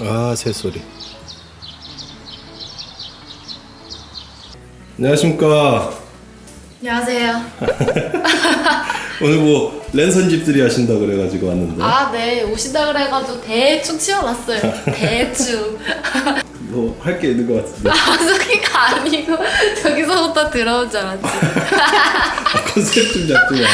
아 새소리 안녕하십니까 안녕하세요. 오늘 뭐 랜선 집들이 하신다 그래가지고 왔는데 아, 네. 오신다 그래가지고 대충 치워놨어요. 대충. 뭐 할 게 있는 것 같은데 소리가 아니고 저기서부터 들어온 줄 알았지. 컨셉 좀 잡지 마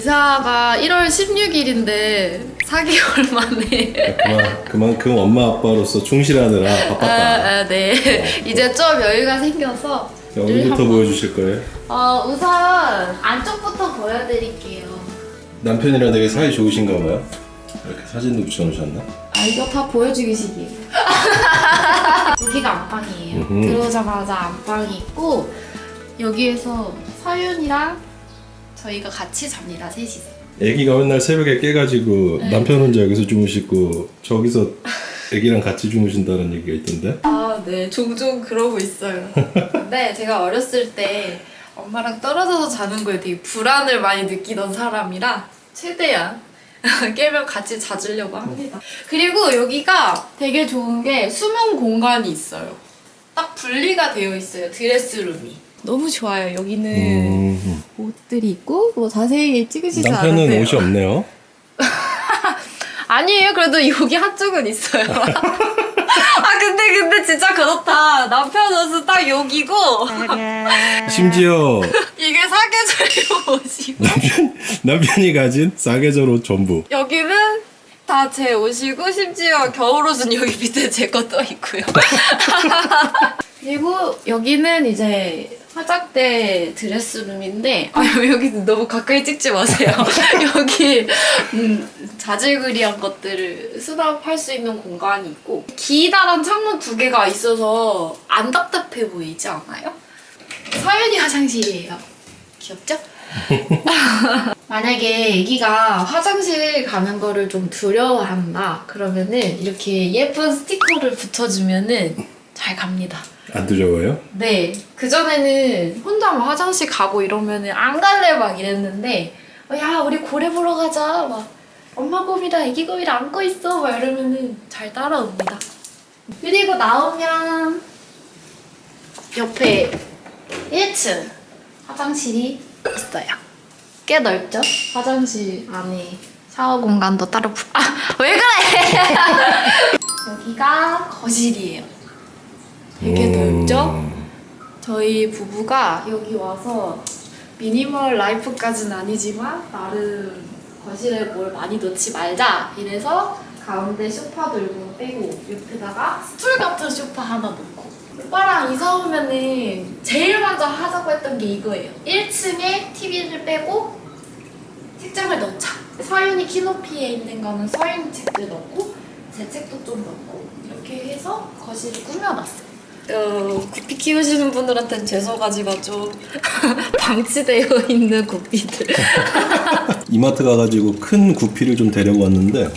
이사가 1월 16일인데 4개월 만에. 그만, 그만큼 엄마 아빠로서 충실하느라 아, 바빴다 아, 네. 이제 좀 여유가 생겨서. 자, 어디부터 보여주실 거예요? 어, 우선 안쪽부터 보여드릴게요. 남편이랑 되게 사이 좋으신가 봐요 이렇게 사진도 붙여놓으셨나? 아, 이거 다 보여주기식이에요. 여기가 안방이에요. 음흠. 들어오자마자 안방이 있고, 여기에서 서윤이랑 저희가 같이 잡니다, 셋이서. 애기가 맨날 새벽에 깨가지고 네. 남편 혼자 여기서 주무시고 저기서 애기랑 같이 주무신다는 얘기가 있던데 아, 네. 종종 그러고 있어요. 근데 제가 어렸을 때 엄마랑 떨어져서 자는 거에 되게 불안을 많이 느끼던 사람이라 최대한 깨면 같이 자주려고 합니다. 그리고 여기가 되게 좋은 게 수면 공간이 있어요. 딱 분리가 되어 있어요. 드레스룸이. 너무 좋아요. 여기는 음, 옷들이 있고 뭐 자세히 찍으시지 남편은 않으세요. 옷이 없네요 아니에요. 그래도 여기 한쪽은 있어요. 아 근데 근데 진짜 그렇다. 남편 옷은 딱 여기고 심지어 이게 사계절 옷이고 남편, 남편이 가진 사계절 옷 전부 여기는 다 제 옷이고 심지어 겨울 옷은 여기 밑에 제거떠 있고요. 그리고 여기는 이제 화장대 드레스룸인데 아 여기 너무 가까이 찍지 마세요. 여기 음, 자질구리한 것들을 수납할 수 있는 공간이 있고 기다란 창문 두 개가 있어서 안 답답해 보이지 않아요? 서윤이 화장실이에요. 귀엽죠? 만약에 아기가 화장실 가는 거를 좀 두려워한다 그러면은 이렇게 예쁜 스티커를 붙여주면은 잘 갑니다. 안 두려워요? 네. 그전에는 혼자 막 화장실 가고 이러면은 안 갈래 막 이랬는데 어, 야 우리 고래 보러 가자 막 엄마 곰이랑 애기 곰이랑 안고 있어 막 이러면은 잘 따라옵니다. 그리고 나오면 옆에 1층 화장실이 있어요. 꽤 넓죠? 화장실 안에 샤워 공간도 따로 부... 아! 왜 그래! 여기가 거실이에요. 되게 음, 넓죠? 저희 부부가 여기 와서 미니멀 라이프까지는 아니지만 나름 거실에 뭘 많이 넣지 말자 이래서 가운데 소파 돌고 빼고 옆에다가 스툴 같은 소파 하나 놓고. 오빠랑 이사 오면은 제일 먼저 하자고 했던 게 이거예요. 1층에 TV를 빼고 책장을 넣자. 서윤이 키높이에 있는 거는 서윤 책들 넣고 제 책도 좀 넣고 이렇게 해서 거실을 꾸며놨어요 어, 구피 키우시는 분들한테는 죄송하지만 좀 방치되어 있는 구피들. 이마트 가가지고 큰 구피를 좀 데려고 왔는데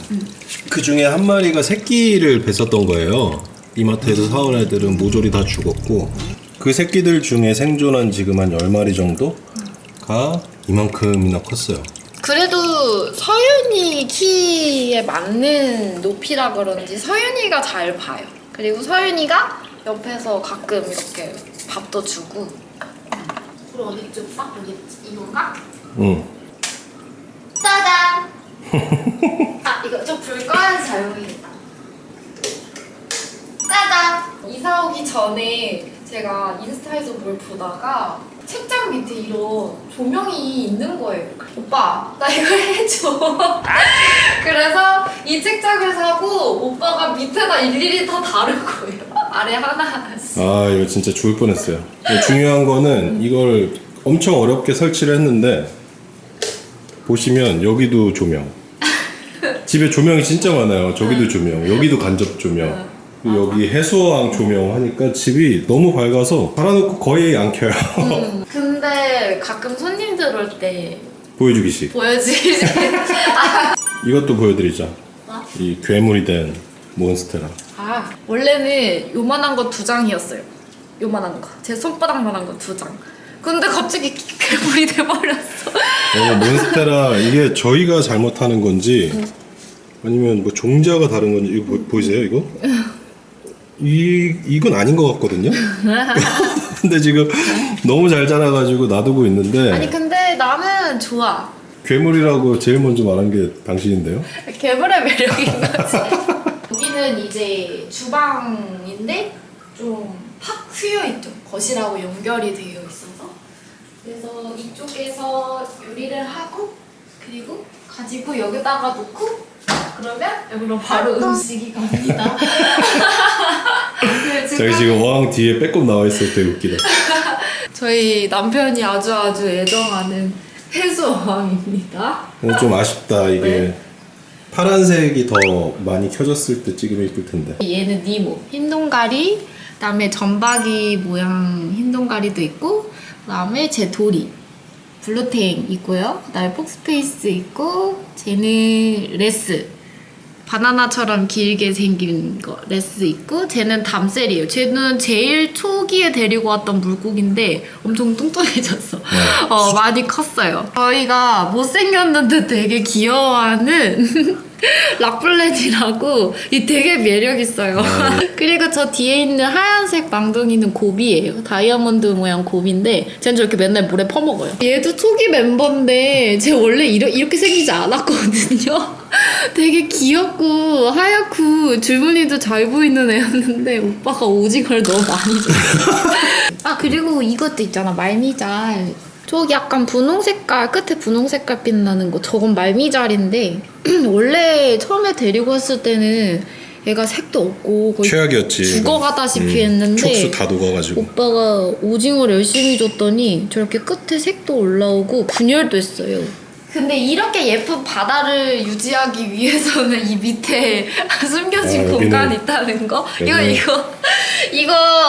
그 중에 한 마리가 새끼를 뱄었던 거예요. 이마트에서 사온 애들은 모조리 다 죽었고 그 새끼들 중에 생존한 지금 한 10마리 정도가 이만큼이나 컸어요. 그래도 서윤이 키에 맞는 높이라 그런지 서윤이가 잘 봐요. 그리고 서윤이가 옆에서 가끔 이렇게 밥도 주고. 불 어디쯤 딱 여기 이건가? 응. 짜잔! 아 이거 좀 불 꺼야지 잘 보이겠다. 짜잔! 이사 오기 전에 제가 인스타에서 뭘 보다가 책장 밑에 이런 조명이 있는 거예요. 오빠 나 이거 해줘. 그래서 이 책장을 사고 오빠가 밑에다 일일이 다 다른 거예요. 아래 하나하나씩. 아 이거 진짜 죽을 뻔했어요. 중요한 거는 이걸 엄청 어렵게 설치를 했는데 보시면 여기도 조명. 집에 조명이 진짜 많아요. 저기도 조명, 여기도 간접 조명. 그리고 여기 해수왕 조명 하니까 집이 너무 밝아서 달아놓고 거의 안 켜요. 음, 근데 가끔 손님들 올 때 보여주기식. 보여지지. 이것도 보여드리자. 뭐? 이 괴물이 된 몬스테라. 아 원래는 요만한 거 두 장이었어요. 요만한 거. 제 손바닥만한 거 두 장. 근데 갑자기 괴물이 돼버렸어. 어, 몬스테라 이게 저희가 잘못하는 건지 아니면 뭐 종자가 다른 건지 이거 보, 보이세요 이거? 이 이건 아닌 것 같거든요. 근데 지금 너무 잘 자라가지고 놔두고 있는데 아니 근데 나는 좋아. 괴물이라고 제일 먼저 말한 게 당신인데요. 괴물의 매력인 거지. 여기는 이제 주방인데 좀팍 트여 있죠. 거실하고 연결이 되어 있어서. 그래서 이쪽에서 요리를 하고 그리고 가지고 여기다가 놓고 그러면 여기로 바로 음식이 갑니다. 네, 저희 지금 어항 뒤에 빼꼼 나와 있을 때 웃기다. 저희 남편이 아주 아주 애정하는 해수 어항입니다. 근데 좀 아쉽다 이게 네. 파란색이 더 많이 켜졌을 때 찍으면 이쁠 텐데. 얘는 니모. 흰 동가리 그다음에 점박이 모양 흰 동가리도 있고 그다음에 제 도리 블루탱 있고요. 그다음에 폭스페이스 있고 쟤는 레스. 바나나처럼 길게 생긴 거 레스 있고 쟤는 담셀이에요. 쟤는 제일 초기에 데리고 왔던 물고기인데 엄청 뚱뚱해졌어. 어 많이 컸어요. 저희가 못생겼는데 되게 귀여워하는 락블렛이라고 이 되게 매력 있어요. 그리고 저 뒤에 있는 하얀색 망둥이는 고비예요. 다이아몬드 모양 고비인데 쟤는 저렇게 맨날 물에 퍼먹어요. 얘도 초기 멤버인데 쟤 원래 이러, 이렇게 생기지 않았거든요. 되게 귀엽고 하얗고 줄무늬도 잘 보이는 애였는데 오빠가 오징어를 너무 많이 줬어. 아 그리고 이것도 있잖아 말미잘. 저기 약간 분홍 색깔 끝에 분홍 색깔 빛나는 거 저건 말미잘인데 원래 처음에 데리고 왔을 때는 얘가 색도 없고 거의 최악이었지. 죽어가다시피 음, 했는데 촉수 다 녹아가지고. 오빠가 오징어를 열심히 줬더니 저렇게 끝에 색도 올라오고 분열도 했어요. 근데 이렇게 예쁜 바다를 유지하기 위해서는 이 밑에 숨겨진 아, 여기는- 공간이 있다는 거? 이거 여기는- 이거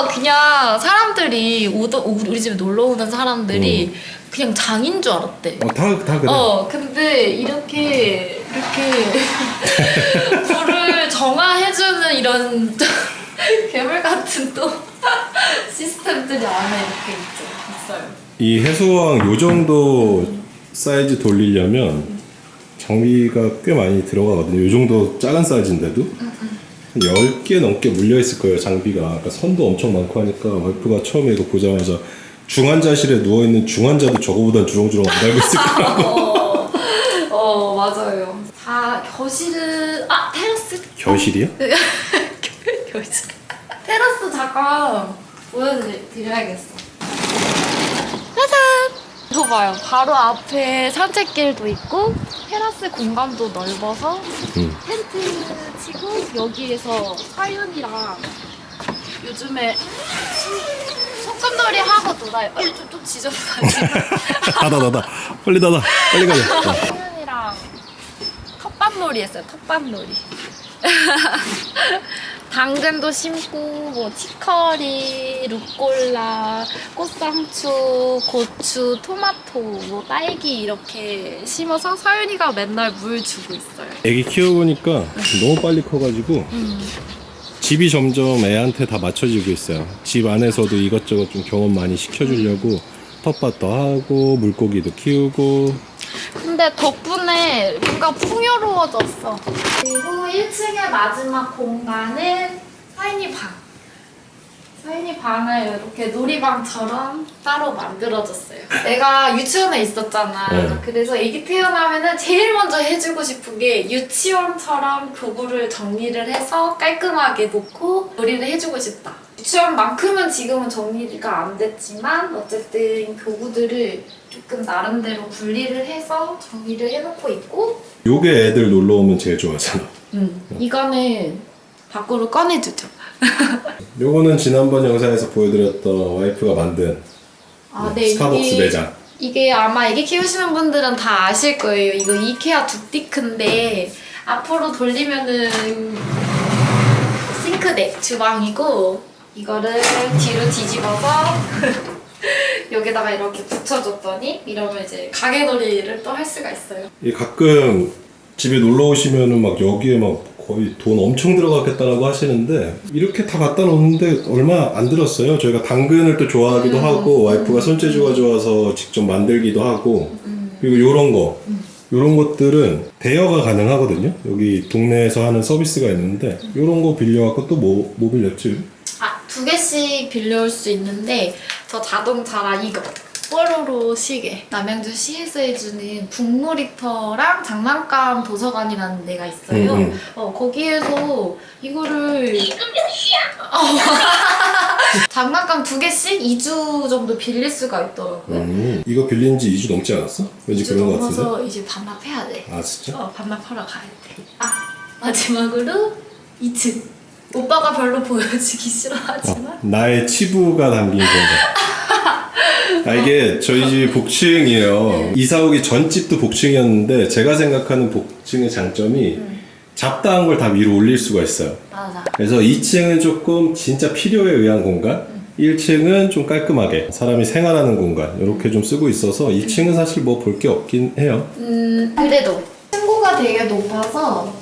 그냥 사람들이 오더 우리 집에 놀러 오는 사람들이 그냥 장인 줄 알았대. 어, 다, 다 그래. 어, 근데 이렇게 이렇게 불을 정화해주는 이런 괴물 같은 또 시스템들이 안에 이렇게 있죠, 있어요. 이 해수왕 요 정도 사이즈 돌리려면 장비가 꽤 많이 들어가거든요. 요 정도 작은 사이즈인데도 한 10개 넘게 물려 있을 거예요, 장비가. 그러니까 선도 엄청 많고 하니까 와이프가 처음에 이거 보자마자 중환자실에 누워 있는 중환자도 저거보단 주렁주렁 안 달고 있을 거라고. 어, 어 맞아요. 다 겨실은 아 테라스 겨실이요? 겨실 테라스 잠깐 보여드려야겠어. 짜잔. 이거 봐요. 바로 앞에 산책길도 있고 테라스 공간도 넓어서 응. 텐트 치고 여기에서 사윤이랑 요즘에 소꿉놀이 하고 놀아요. 어, 좀, 좀 지저분하지. 닫아, 닫아. 빨리 닫아. 빨리 가자. 어. 사윤이랑 텃밭놀이 했어요. 텃밭놀이. 당근도 심고 뭐 치커리, 루꼴라, 꽃상추, 고추, 토마토, 뭐 딸기 이렇게 심어서 서윤이가 맨날 물 주고 있어요. 애기 키워보니까 너무 빨리 커가지고 집이 점점 애한테 다 맞춰지고 있어요. 집 안에서도 이것저것 좀 경험 많이 시켜주려고 텃밭도 하고 물고기도 키우고 근데 덕분에 뭔가 풍요로워졌어. 그리고 1층의 마지막 공간은 사인이 방. 사인이 방을 이렇게 놀이방처럼 따로 만들어줬어요. 내가 유치원에 있었잖아. 네. 그래서 애기 태어나면은 제일 먼저 해주고 싶은 게 유치원처럼 교구를 정리를 해서 깔끔하게 놓고 놀이를 해주고 싶다. 유치원만큼은 지금은 정리가 안 됐지만 어쨌든 교구들을 조금 나름대로 분리를 해서 정리를 해놓고 있고 요게 애들 놀러 오면 제일 좋아하잖아. 음, 이거는 밖으로 꺼내주죠. 요거는 지난번 영상에서 보여드렸던 와이프가 만든 아, 네, 네, 스타벅스 이게- 매장. 이게 아마 애기 키우시는 분들은 다 아실 거예요. 이거 이케아 둑티크인데 앞으로 돌리면은 싱크대 주방이고 이거를 뒤로 뒤집어서 여기다가 이렇게 붙여줬더니 이러면 이제 가게 놀이를 또 할 수가 있어요. 이 가끔 집에 놀러 오시면은 막 여기에 막 거의 돈 엄청 들어갔겠다라고 하시는데 이렇게 다 갖다 놓는데 얼마 안 들었어요. 저희가 당근을 또 좋아하기도 하고 와이프가 손재주가 좋아서 직접 만들기도 하고 그리고 요런 거 이런 것들은 대여가 가능하거든요. 여기 동네에서 하는 서비스가 있는데 이런 거 빌려갖고 또 뭐 뭐 빌렸지? 아, 두 개씩 빌려올 수 있는데 저 자동차랑 이거 뽀로로 시계 남양주 시에서 해주는 북놀이터랑 장난감 도서관이라는 데가 있어요. 음, 음. 어, 거기에서 이거를 지금 몇 시야? 장난감 두 개씩 2주 정도 빌릴 수가 있더라고요. 음, 이거 빌린 지 2주 넘지 않았어? 왠지 2주 그런 거 같은데? 넘어서 이제 반납해야 돼. 아 진짜? 어, 반납하러 가야 돼. 아, 마지막으로 2층. 오빠가 별로 보여주기 싫어하지만 어, 나의 치부가 담긴 공간. 아 이게 저희 집이 복층이에요. 이사 오기 전 집도 복층이었는데 제가 생각하는 복층의 장점이 잡다한 걸 다 위로 올릴 수가 있어요. 맞아. 그래서 2층은 조금 진짜 필요에 의한 공간, 1층은 좀 깔끔하게 사람이 생활하는 공간 이렇게 좀 쓰고 있어서 2층은 사실 뭐 볼 게 없긴 해요. 음, 그래도 층고가 되게 높아서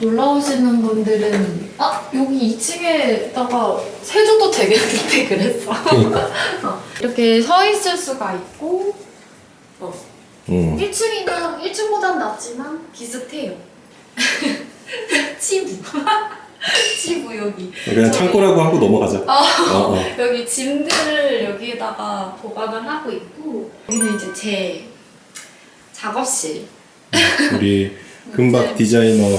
놀러 오시는 분들은 아 여기 2층에다가 세조도 되겠는데 그랬어. 어, 이렇게 서 있을 수가 있고 어, 음. 1층이랑 1층보단 낫지만 비슷해요. 치부. 치부 여기. 그냥 창고라고 하고 넘어가자. 어, 어. 여기 짐들을 여기에다가 보관을 하고 있고 여기는 이제 제 작업실. 우리 금박 디자이너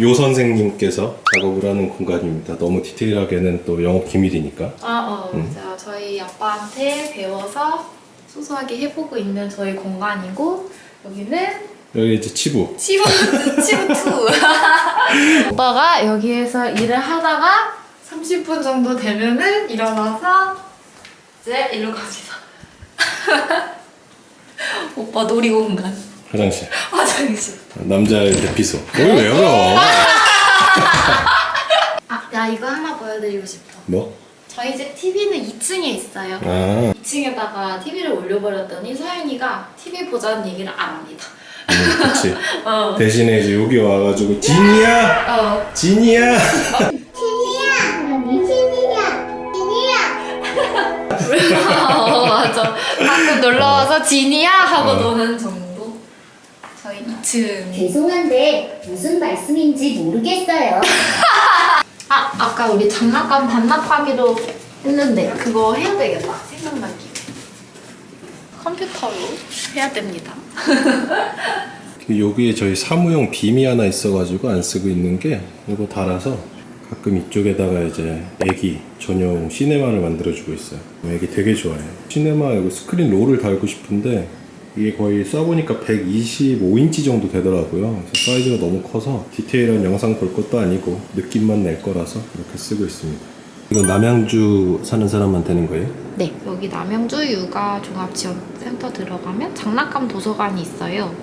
요 선생님께서 작업을 하는 공간입니다. 너무 디테일하게는 또 영업 기밀이니까. 아, 어, 자, 저희 아빠한테 배워서 소소하게 해보고 있는 저희 공간이고 여기는 여기 이제 치부. 치부 치부 투. 오빠가 여기에서 일을 하다가 30분 정도 되면은 일어나서 이제 일로 갑니다. 오빠 놀이 공간 화장실. 화장실. 남자의 대피소. 여기 왜 열어? 아, 나 이거 하나 보여드리고 싶어. 뭐? 저희 집 TV는 2층에 있어요. 아, 2층에다가 TV를 올려버렸더니 서연이가 TV 보자는 얘기를 안 합니다. 음, 그렇지. 어. 대신에 이제 여기 와가지고 진이야, 어. 진이야. 어, 맞아. 가끔 놀러 와서 지니야 하고 어. 노는 정도. 2층. 죄송한데 무슨 말씀인지 모르겠어요. 아, 아까 우리 장난감 반납하기로 했는데 그거 해야 되겠다. 김에. 컴퓨터로 해야 됩니다. 여기에 저희 사무용 빔이 하나 있어가지고 안 쓰고 있는 게 이거 달아서 가끔 이쪽에다가 이제 애기 전용 시네마를 만들어주고 있어요. 애기 되게 좋아해요. 시네마 이거 스크린 롤을 달고 싶은데 이게 거의 써보니까 125인치 정도 되더라고요. 사이즈가 너무 커서 디테일한 영상 볼 것도 아니고 느낌만 낼 거라서 이렇게 쓰고 있습니다. 이건 남양주 사는 사람만 되는 거예요? 네, 여기 남양주 육아 종합지원센터 들어가면 장난감 도서관이 있어요.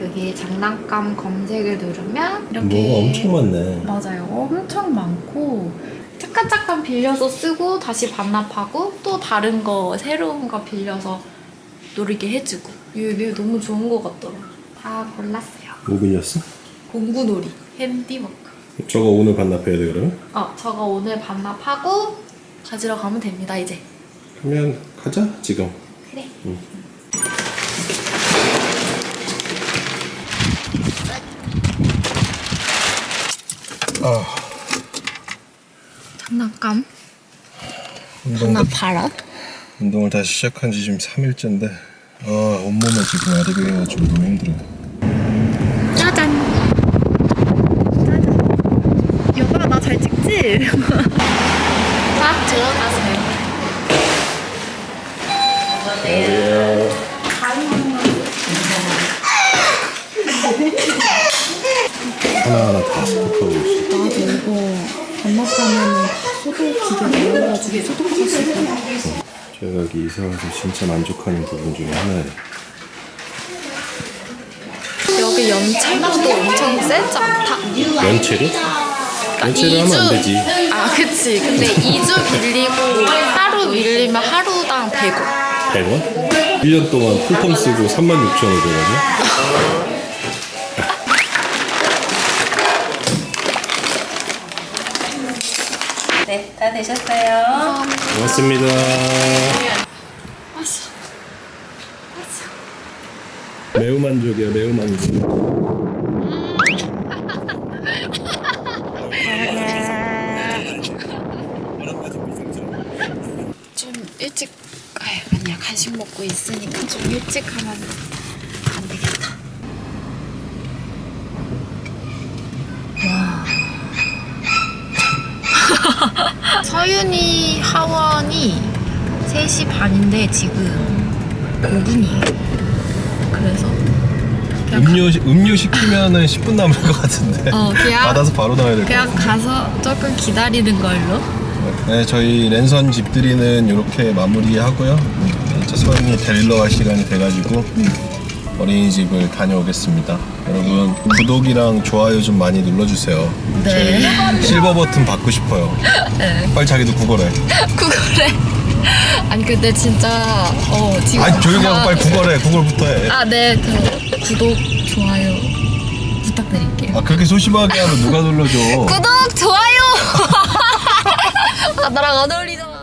여기 장난감 검색을 누르면 이렇게 뭐가 엄청 많네. 맞아요. 엄청 많고 잠깐 잠깐 빌려서 쓰고 다시 반납하고 또 다른 거 새로운 거 빌려서 놀이게 해주고 이게 너무 좋은 거 같더라고. 다 골랐어요. 뭐 빌렸어? 공구놀이, 핸디워크. 저거 오늘 반납해야 돼 그러면? 어, 저거 오늘 반납하고 가지러 가면 됩니다 이제. 그러면 가자 지금. 그래. 아. 장난감 운동, 하나 팔아. 운동을 다시 시작한 지 지금 3일째인데 아 온몸에 지금 아리비가 해가지고 너무 힘들어요 짜잔. 짜잔. 여보가 나 잘 찍지? 자, 들어가세요. 하나하나 다 스톱하고 있어 나도 이거 반납하면은 소독 기계 넣어가지고 소독할 수 있어. 제가 여기 이사 와서 진짜 만족하는 부분 중에 하나예요 여기 연체료도 엄청 세지 않다? 연체료? 연체료 하면 안 되지 아, 그치. 근데 2주 빌리고 하루 빌리면 하루당 100원. 100원? 1년 동안 풀텀 쓰고 36,500원이요? 다 되셨어요. 고맙습니다. 매우 만족이야 매우 만족. 좀 일찍 아유 아니야 간식 먹고 있으니까 좀 일찍 하면 안 되겠다. 와. 서윤이 하원이 3시 반인데 지금 5분이에요. 그래서 그냥 음료 시- 음료 시키면은 10분 남을 것 같은데. 어, 그냥- 받아서 바로 나와야 될 것 그냥 같아. 가서 조금 기다리는 걸로. 네, 저희 랜선 집들이는 이렇게 마무리하고요. 이제 서윤이 데리러 갈 시간이 돼가지고 어린이집을 다녀오겠습니다. 여러분 구독이랑 좋아요 좀 많이 눌러주세요. 네. 실버 버튼 받고 싶어요. 빨리 자기도 구걸해. 구글에. 아니 근데 진짜 어 지금. 아니 조용히 하고 빨리 구걸해. 구걸부터 해. 아, 네. 그 구독, 좋아요 부탁드릴게요. 아 그렇게 소심하게 하면 누가 눌러줘? 구독, 좋아요. 아, 나랑 안 어울리잖아.